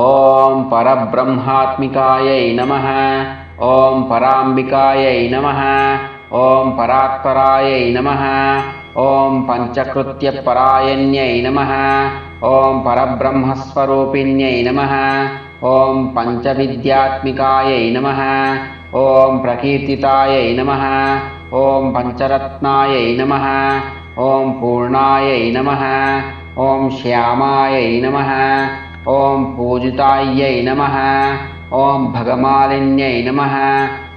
ॐ परब्रह्मात्मिकायै नमः। ॐ पराम्बिकायै नमः। ॐ परात्परायै नमः। ॐ पञ्चकृत्यपरायण्यै नमः। ॐ परब्रह्मस्वरूपिण्यै नमः। ॐ पञ्चविद्यात्मिकायै नमः। ॐ प्रकीर्तितायै नमः। ॐ पञ्चरत्नायै नमः। ॐ पूर्णायै नमः। ॐ श्यामायै नमः ॐ पूजितायै नमः। ॐ भगमालिन्यै नमः।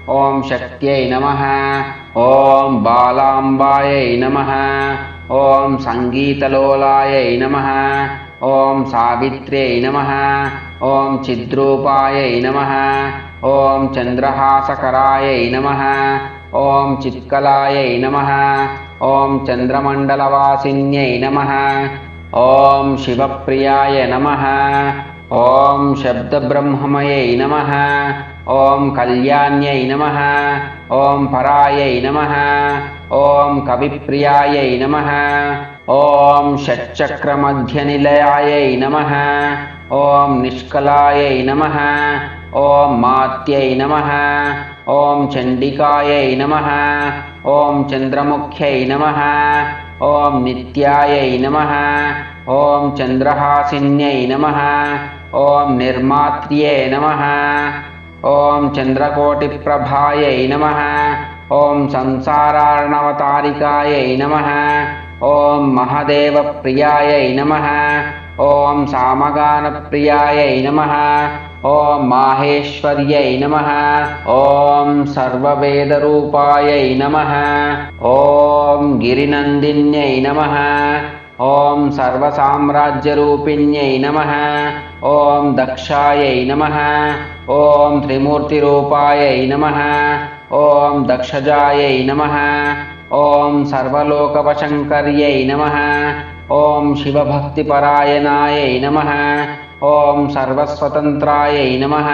ॐ शक्त्यै नमः। ॐ बालाम्बायै नमः। ॐ सङ्गीतलोलायै नमः। ॐ सावित्र्यै नमः। ॐ चिद्रूपायै नमः। ॐ चन्द्रहासकरायै नमः। ॐ चित्कलायै नमः। ॐ चन्द्रमण्डलवासिन्यै नमः ॐ शिवप्रियाय नमः। ॐ शब्दब्रह्ममयै नमः। ॐ कल्याण्यै नमः। ॐ परायै नमः। ॐ कविप्रियायै नमः। ॐ षट्चक्रमध्यनिलयायै नमः। ॐ निष्कलायै नमः। ॐ मात्यै नमः। ॐ चण्डिकायै नमः ॐ चन्द्रमुख्यै नमः। ॐ नित्यायै नमः। ॐ चन्द्रहासिन्यै नमः। ॐ निर्मात्र्ये नमः। ॐ चन्द्रकोटिप्रभायै नमः। ॐ संसारार्णवतारिकायै नमः। ॐ महदेवप्रियायै नमः। ॐ सामगानप्रियायै नमः। ॐ माहेश्वर्यै नमः। ॐ सर्ववेदरूपायै नमः। ॐ गिरिनन्दिन्यै नमः। ॐ सर्वसाम्राज्यरूपिण्यै नमः। ॐ दक्षायै नमः। ॐ त्रिमूर्तिरूपायै नमः। ॐ दक्षजायै नमः। ॐ सर्वलोकवशङ्कर्यै नमः ॐ शिवभक्तिपरायणायै नमः। ॐ सर्वस्वतन्त्रायै नमः।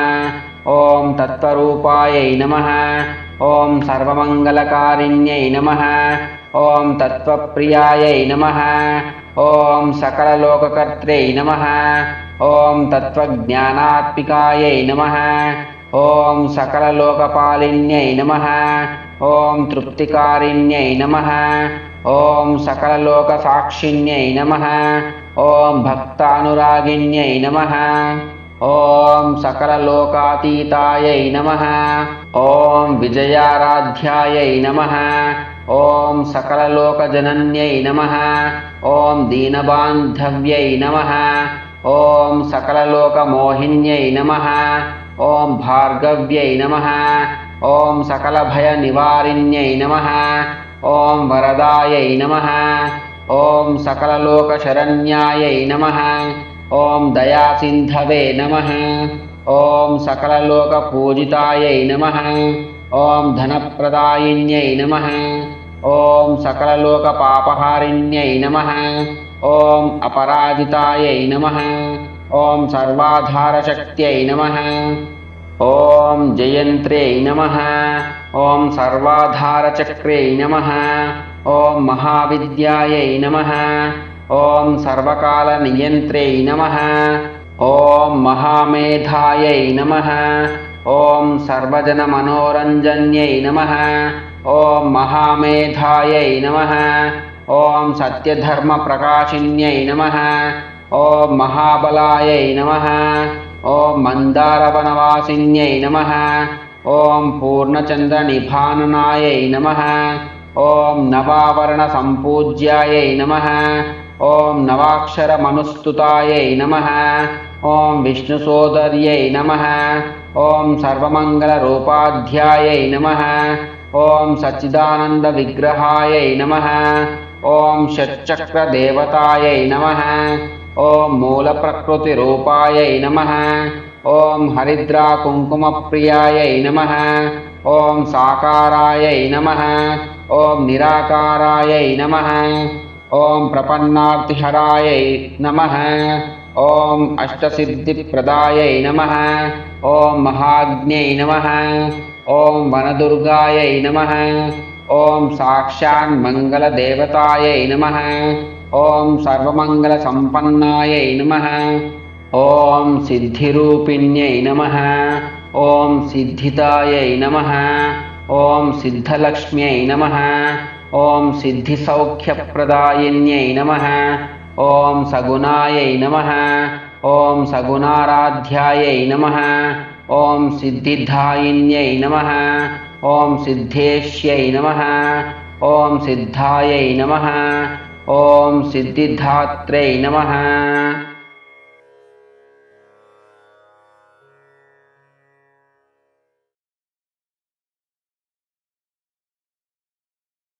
ॐ तत्त्वरूपायै नमः। ॐ सर्वमङ्गलकारिण्यै नमः। ॐ तत्त्वप्रियायै नमः। ॐ सकललोककर्त्रै नमः। ॐ तत्त्वज्ञानात्मिकायै नमः ॐ सकललोकपालिन्यै नमः ॐ तृप्तिकारिण्यै नमः ॐ सकललोकसाक्षिण्यै नमः ॐ भक्तानुरागिण्यै नमः ॐ सकललोकातीतायै नमः ॐ विजयाराध्यायै नमः ॐ सकललोकजनन्यै नमः ॐ दीनबान्धव्यै नमः ॐ सकललोकमोहिन्यै नमः। ॐ भार्गव्यै नमः। ॐ सकलभयनिवारिण्यै नमः। ॐ वरदायै नमः। ॐ सकललोकशरण्यायै नमः। ॐ दयासिन्धवे नमः। ॐ सकललोकपूजितायै नमः। ॐ धनप्रदायिन्यै नमः। ॐ सकललोकपापहारिण्यै नमः। ॐ अपराजितायै नमः। ॐ सर्वाधारशक्त्यै नमः। ॐ जयन्त्र्यै नमः। ॐ सर्वाधारचक्र्यै नमः। ॐ महाविद्यायै नमः। ॐ सर्वकालनियन्त्र्यै नमः। ॐ महामेधायै नमः। ॐ सर्वजनमनोरञ्जन्यै नमः। ॐ महामेधायै नमः ॐ सत्यधर्मप्रकाशिन्यै नमः। ॐ महाबलायै नमः। ॐ मन्दारवनवासिन्यै नमः। ॐ पूर्णचन्द्रनिभाननायै नमः। ॐ नवावरणसम्पूज्यायै नमः। ॐ नवाक्षरमनुस्तुतायै नमः। ॐ विष्णुसोदर्यै नमः। ॐ सर्वमङ्गलरूपाध्यायै नमः ॐ सच्चिदानन्दविग्रहायै नमः। ॐ षट्चक्रदेवतायै नमः। ॐ मूलप्रकृतिरूपायै नमः। ॐ हरिद्राकुङ्कुमप्रियायै नमः। ॐ साकारायै नमः। ॐ निराकारायै नमः। ॐ प्रपन्नार्तिहरायै नमः। ॐ अष्टसिद्धिप्रदायै नमः। ॐ महाज्ञै नमः। ॐ वनदुर्गायै नमः। ॐ साक्षान्मङ्गलदेवतायै नमः। ॐ सर्वमङ्गलसम्पन्नायै नमः। ॐ सिद्धिरूपिण्यै नमः। ॐ सिद्धिदायै नमः। ॐ सिद्धलक्ष्म्यै नमः। ॐ सिद्धिसौख्यप्रदायिन्यै नमः। ॐ सगुणायै नमः। ॐ सगुणाराध्यायै नमः ॐ सिद्धिदायिन्यै नमः। ॐ सिद्धेश्यै नमः। ॐ सिद्धायै नमः। ॐ सिद्धिधात्रै नमः